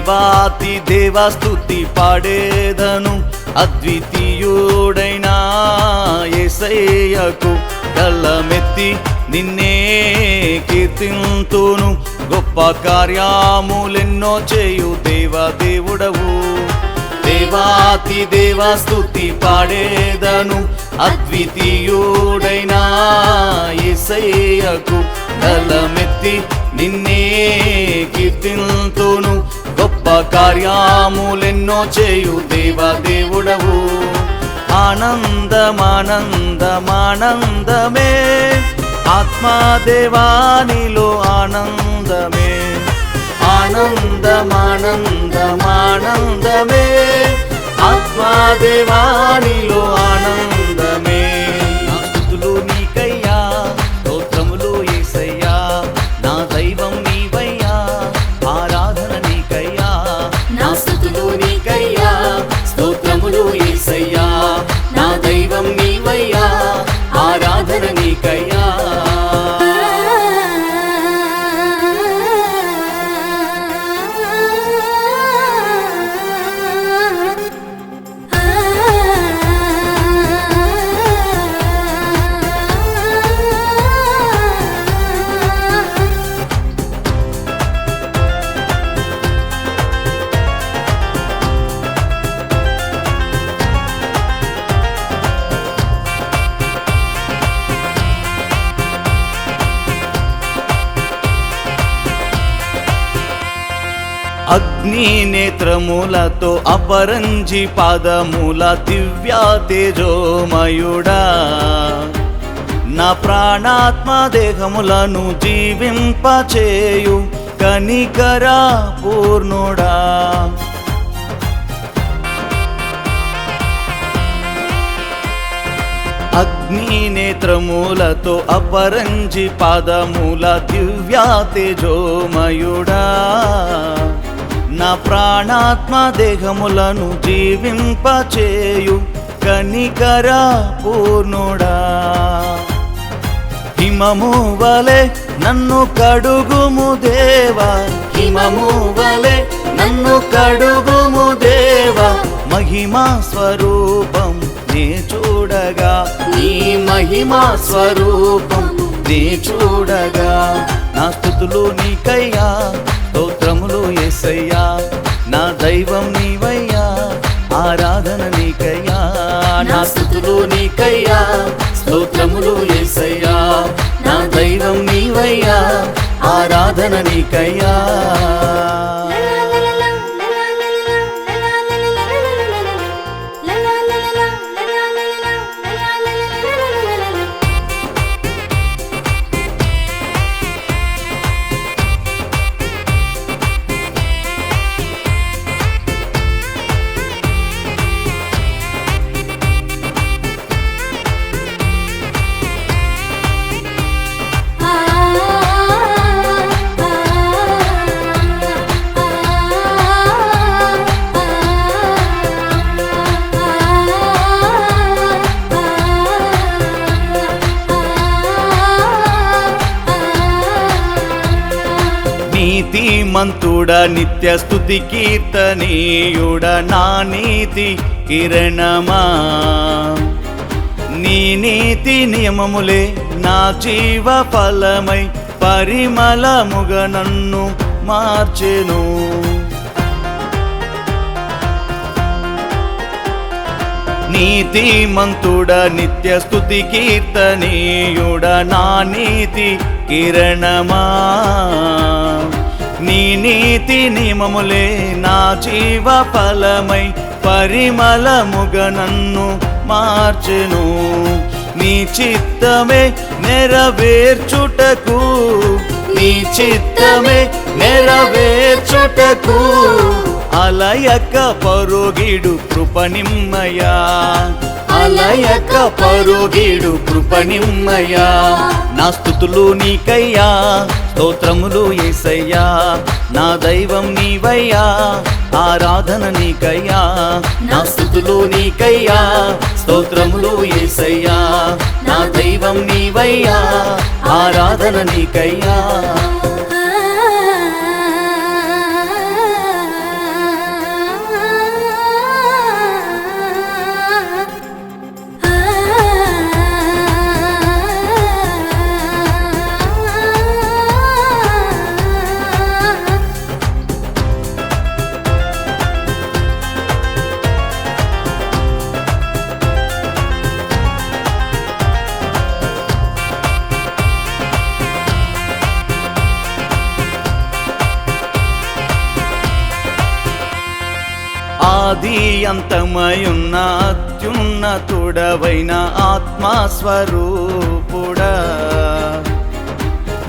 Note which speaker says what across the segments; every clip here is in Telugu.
Speaker 1: దేవాతి దేవస్తుతి పాడేదను అద్వితీయుడైన ఎసయ్యకు కళ్ళమెత్తి నిన్నే కీర్తింతును. గొప్ప కార్యాములెన్నో చేయు దేవదేవుడవు. దేవాతి దేవస్తుతి పాడేదను అద్వితీయుడైన ఎసయ్యకు కళ్ళమెత్తి నిన్నే కీర్తింతును. కార్యాములెన్నో చేయు దేవదేవుడవు ఆనందమానందమానందమే. ఆత్మాదేవానిలో ఆనందమే. ఆనందమానందమానందమే. ఆత్మాదేవానిలో ఆనందమే. నీ నేత్రములతో అపరంజి పాదముల దివ్యా తేజోమయుడా. నా ప్రాణాత్మ దేహములను జీవింపచేయు కనికరా పూర్ణుడా. అగ్ని నేత్రములతో అపరంజి పాదముల దివ్యా తేజోమయుడా. నా ప్రాణాత్మ దేహములను జీవింపచేయు కనికరా పూర్ణుడా. హిమము వలె నన్ను కడుగుము దేవా. హిమము వలె నన్ను కడుగుము దేవా. మహిమా స్వరూపం నే చూడగా. నీ మహిమా స్వరూపం నే చూడగా. నా స్థుతులు నీకయ్యా స్తోత్రములు యేసయ్యా నా దైవం నీవయ్యా ఆరాధన నీకయ్యా. నా స్థుతులు నీకయ్యా స్తోత్రములు యేసయ్యా నా దైవం నీవయ్యా ఆరాధన నీకయ్యా. శ్రీమంతుడ నిత్య స్థుతి కీర్తనీయుడ నా నీతి కిరణమా. నీ నీతి నియమములే నా జీవ ఫలమై పరిమళముగ నన్ను మార్చెను. నీతిమంతుడ నిత్య స్థుతి కీర్తనీయుడ నా నీతి కిరణమా. నీ నీతి నియమములే నా జీవ ఫలమై పరిమళముగ నన్ను మార్చెను. నీ చిత్తమే నెరవేర్చుటకు నీ చిత్తమే నెరవేర్చుటకు అలయక పరుగిడు కృపనిమ్మయా అలయక పరుగిడు కృపనిమ్మయా నా స్థుతులు నీకయ్యా స్తోత్రములు ఏసయ్యా. నా దైవం నీవయ్యా ఆరాధన నీకయ్యా. నా స్థుతులు నీకయ్యా స్తోత్రములు ఏసయ్యా. నా దైవం నీవయ్యా ఆరాధన నీకయ్యా. ఆది అంతమయున్న అత్యున్నతుడవైన ఆత్మస్వరూపుడా.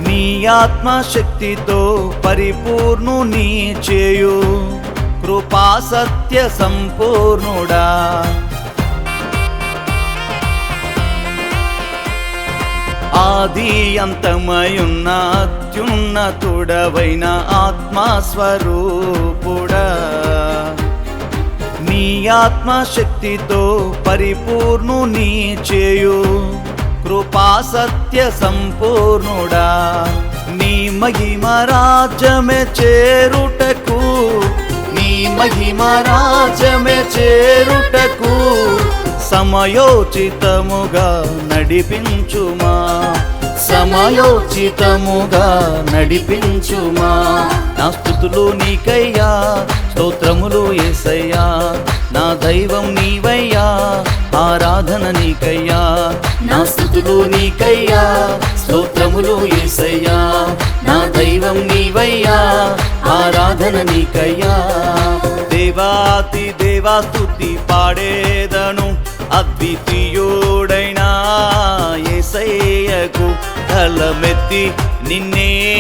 Speaker 1: నీ ఆత్మశక్తితో పరిపూర్ణు నీ చేయు కృపా సత్య సంపూర్ణుడా. ఆది అంతమయున్న అత్యున్నతుడవైన ఆత్మస్వరూపుడా. నీ ఆత్మశక్తితో పరిపూర్ణు నీ చేయు. కృపా సత్య సంపూర్ణుడా. నీ మహిమ రాజ్యమే చేరుటకు. నీ మహిమ రాజ్యమే చేరుటకు. సమయోచితముగా నడిపించుమా. సమయోచితముగా నడిపించుమా. నా స్థుతులు నీకయ్యా. స్తోత్రములు ఏసయ్యా. నా దైవం నీవయ్యా. ఆరాధన నీకయ్యా. నా స్థుతులు నీకయ్యా. స్తోత్రములు ఏసయ్యా. నా దైవం నీవయ్యా. ఆరాధన నీకయ్యా. దేవాతి దేవా స్తుతి పాడేదను అద్వితీయుడైనా ఏసయ్యకు కలమెత్తి నిన్నే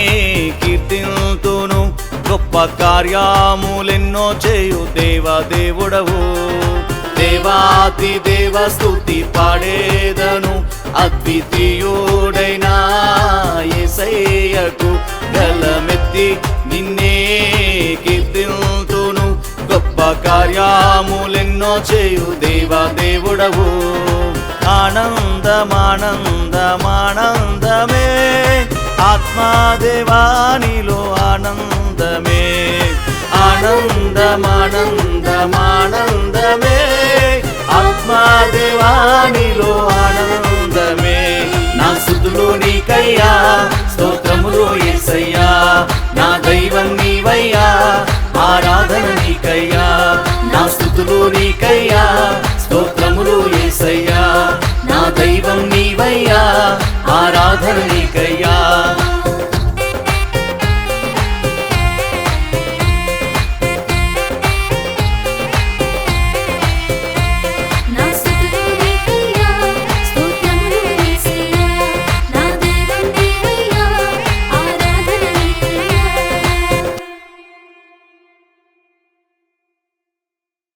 Speaker 1: కీర్తితో గొప్ప కార్యాములెన్నో చేయు దేవా దేవుడవు దేవాతి దేవ స్తుతి పాడేదను అద్వితీయుడైనా ఏసయ్యకు గలమెత్తి నిన్నే కీర్తింతును. గొప్ప కార్యాములెన్నో చేయు దేవా దేవుడవు ఆనందమానందమానందమే ఆత్మాదేవానిలో ఆనందమే. ఆనందమానందమానందమే. ఆత్మాదేవానిలో ఆనందమే. నా సుతులు నీకయ్యా స్తోత్రములు ఏసయ్యా. నా దైవం నీవయ్యా ఆరాధన నీకయ్యా. నా స్థుతులు నీకయ్యా స్తోత్రములు ఏసయ్యా. నా దైవం నీ मैया आराधन कैया